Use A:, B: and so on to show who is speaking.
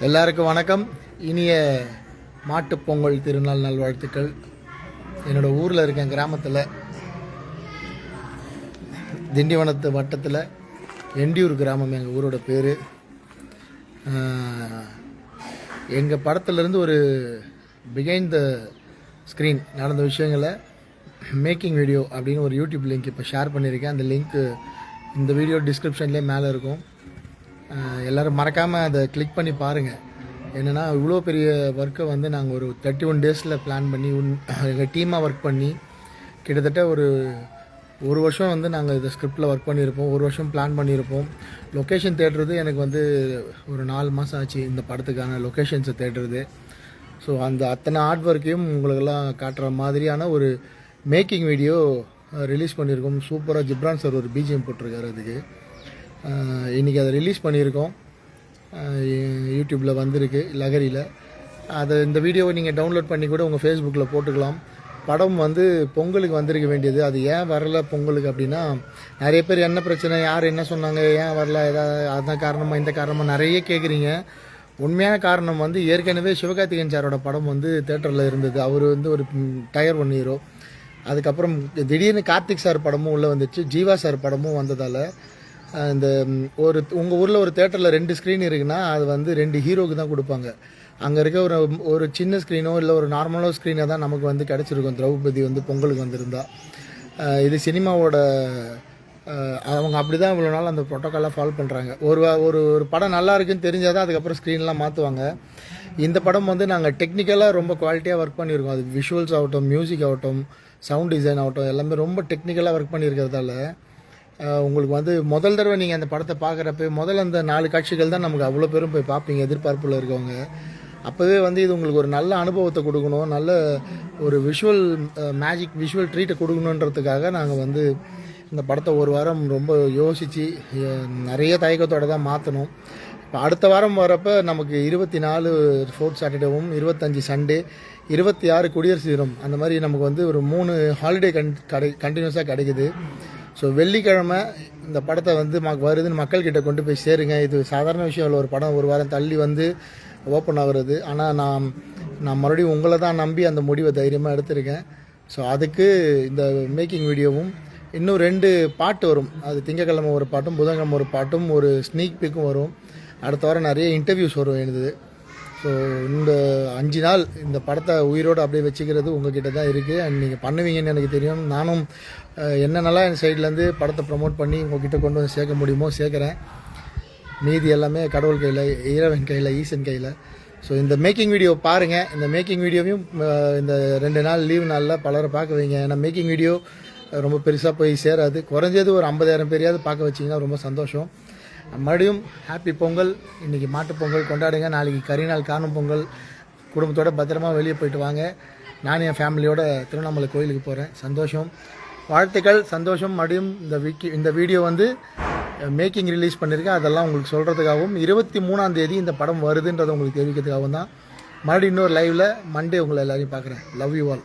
A: எல்லாருக்கும் வணக்கம். இனிய மாட்டுப் பொங்கல் திருநாள் நல்வாழ்த்துக்கள். என்னோட ஊரில் இருக்கேன் கிராமத்தில் திண்டிவனத்து வட்டத்தில் எண்டியூர் கிராமம் எங்கள் ஊரோட பேர். எங்கள் படத்துலேருந்து ஒரு பிகைண்ட் த ஸ்க்ரீன் நடந்த விஷயங்களை மேக்கிங் வீடியோ அப்படின்னு ஒரு யூடியூப் லிங்க் இப்போ ஷேர் பண்ணியிருக்கேன். அந்த லிங்க்கு இந்த வீடியோ டிஸ்கிரிப்ஷன்லேயே மேலே இருக்கும். எல்லோரும் மறக்காமல் அதை கிளிக் பண்ணி பாருங்கள் என்னென்னா இவ்வளோ பெரிய ஒர்க்கை வந்து நாங்கள் ஒரு தேர்ட்டி ஒன் டேஸில் பிளான் பண்ணி உன் எங்கள் டீமாக ஒர்க் பண்ணி கிட்டத்தட்ட ஒரு ஒரு வருஷம் வந்து நாங்கள் இந்த ஸ்கிரிப்டில் ஒர்க் பண்ணியிருப்போம். ஒரு வருஷம் பிளான் பண்ணியிருப்போம். லொக்கேஷன் தேடுறது எனக்கு வந்து ஒரு நாலு மாதம் ஆச்சு இந்த படத்துக்கான லொக்கேஷன்ஸை தேடுறது. ஸோ அந்த அத்தனை ஆர்ட் ஒர்க்கையும் உங்களுக்கெல்லாம் காட்டுற மாதிரியான ஒரு மேக்கிங் வீடியோ ரிலீஸ் பண்ணியிருக்கோம். சூப்பராக ஜிப்ரான் சார் ஒரு பிஜிஎம் போட்டிருக்காரு அதுக்கு. இன்றைக்கி அதை ரிலீஸ் பண்ணியிருக்கோம். யூடியூப்பில் வந்திருக்கு லகரியில். அதை இந்த வீடியோவை நீங்கள் டவுன்லோட் பண்ணி கூட உங்கள் ஃபேஸ்புக்கில் போட்டுக்கலாம். படம் வந்து பொங்கலுக்கு வந்திருக்க வேண்டியது. அது ஏன் வரல பொங்கலுக்கு அப்படின்னா நிறைய பேர் என்ன பிரச்சனை யார் என்ன சொன்னாங்க ஏன் வரல ஏதாவது அதான் காரணமாக இந்த காரணமாக நிறைய கேட்குறீங்க உண்மையான காரணம் வந்து ஏற்கனவே சிவகார்த்திகேயன் சாரோட படம் வந்து தேட்டரில் இருந்தது. அவர் வந்து ஒரு டயர் ஒன் ஹீரோ அதுக்கப்புறம் திடீர்னு கார்த்திக் சார் படமும் உள்ளே வந்துச்சு. ஜீவா சார் படமும் வந்ததால் இந்த ஒரு உங்கள் ஊரில் ஒரு தேட்டரில் ரெண்டு ஸ்க்ரீன் இருக்குன்னா அது வந்து ரெண்டு ஹீரோக்கு தான் கொடுப்பாங்க. அங்கே இருக்க ஒரு ஒரு சின்ன ஸ்க்ரீனோ இல்லை ஒரு நார்மலோ ஸ்க்ரீனோ தான் நமக்கு வந்து கிடச்சிருக்கும். திரௌபதி வந்து பொங்கலுக்கு வந்திருந்தா. இது சினிமாவோட அவங்க அப்படி தான் இவ்வளோ நாள் அந்த ப்ரோட்டோக்காலாக ஃபாலோ பண்ணுறாங்க ஒரு ஒரு ஒரு படம் நல்லா இருக்குன்னு தெரிஞ்சால் தான் அதுக்கப்புறம் ஸ்க்ரீன்லாம் மாற்றுவாங்க இந்த படம் வந்து நாங்கள் டெக்னிக்கலாக ரொம்ப குவாலிட்டியாக ஒர்க் பண்ணியிருக்கோம். அது விஷுவல்ஸ் ஆகட்டும் மியூசிக் ஆகட்டும் சவுண்ட் டிசைன் ஆகட்டும் எல்லாமே ரொம்ப டெக்னிக்கலாக ஒர்க் பண்ணியிருக்கிறதால உங்களுக்கு வந்து முதல் தடவை நீங்கள் அந்த படத்தை பார்க்குறப்ப முதல்ல அந்த நாலு காட்சிகள் தான் நமக்கு அவ்வளோ பேரும் போய் பார்ப்பீங்க எதிர்பார்ப்பில் இருக்கவங்க. அப்போவே வந்து இது உங்களுக்கு ஒரு நல்ல அனுபவத்தை கொடுக்கணும் நல்ல ஒரு விஷுவல் மேஜிக் விஷுவல் ட்ரீட்டை கொடுக்கணுன்றதுக்காக நாங்கள் வந்து இந்த படத்தை ஒரு வாரம் ரொம்ப யோசித்து நிறைய தயக்கத்தோட தான் மாற்றணும் இப்போ அடுத்த வாரம் வரப்போ நமக்கு இருபத்தி நாலு ஃபோர்த் சாட்டர்டேவும் இருபத்தஞ்சி சண்டே இருபத்தி ஆறு குடியரசு தினம். அந்த மாதிரி நமக்கு வந்து ஒரு மூணு ஹாலிடே கன் கடை கண்டினியூஸாக கிடைக்குது. ஸோ வெள்ளிக்கிழமை இந்த படத்தை வந்து மக் வருதுன்னு மக்கள்கிட்ட கொண்டு போய் சேருங்க. இது சாதாரண விஷயம் இல்லை. ஒரு படம் ஒரு வாரம் தள்ளி வந்து ஓப்பன் ஆகுறது. ஆனால் நான் நான் மறுபடியும் உங்களை தான் நம்பி அந்த முடிவை தைரியமாக எடுத்திருக்கேன். ஸோ அதுக்கு இந்த மேக்கிங் வீடியோவும் இன்னும் ரெண்டு பாட்டு வரும். அது திங்கக்கிழமை ஒரு பாட்டும் புதன்கிழமை ஒரு பாட்டும் ஒரு ஸ்னீக் பிக்கும் வரும். அடுத்த வாரம் நிறைய இன்டர்வியூஸ் வரும் எழுந்தது ஸோ இந்த அஞ்சு நாள் இந்த படத்தை உயிரோடு அப்படியே வச்சுக்கிறது உங்ககிட்ட தான் இருக்குது அண்ட் நீங்கள் பண்ணுவீங்கன்னு எனக்கு தெரியும். நானும் என்னென்னலாம் என் சைட்லேருந்து படத்தை ப்ரமோட் பண்ணி உங்ககிட்ட கொண்டு வந்து சேர்க்க முடியுமோ சேர்க்குறேன். மீதி எல்லாமே கடவுள் கையில் ஈரவன் கையில் ஈசன் கையில். ஸோ இந்த மேக்கிங் வீடியோ பாருங்கள் இந்த மேக்கிங் வீடியோவையும் இந்த ரெண்டு நாள் லீவ் நாளில் பலரை பார்க்க வைங்க. ஏன்னா மேக்கிங் வீடியோ ரொம்ப பெருசாக போய் சேராது. குறைஞ்சது ஒரு ஐம்பதாயிரம் பேரையாவது பார்க்க வச்சிங்கன்னா ரொம்ப சந்தோஷம். மறுபடியும் ஹாப்பி பொங்கல். இன்றைக்கி மாட்டுப் பொங்கல் கொண்டாடுங்க. நாளைக்கு கரிநாள் காணும் பொங்கல். குடும்பத்தோடு பத்திரமா வெளியே போயிட்டு வாங்க. நான் என் ஃபேமிலியோட திருவண்ணாமலை கோயிலுக்கு போகிறேன் சந்தோஷம். வாழ்த்துக்கள். சந்தோஷம். மறுபடியும் இந்த வீக்கி இந்த வீடியோ வந்து மேக்கிங் ரிலீஸ் பண்ணியிருக்கேன். அதெல்லாம் உங்களுக்கு சொல்கிறதுக்காகவும் இருபத்தி மூணாம் தேதி இந்த படம் வருதுன்றதை உங்களுக்கு தெரிவிக்கிறதுக்காகவும் தான். மறுபடியும் இன்னொரு லைவில் மண்டே உங்களை எல்லாரையும் பார்க்குறேன். Love you all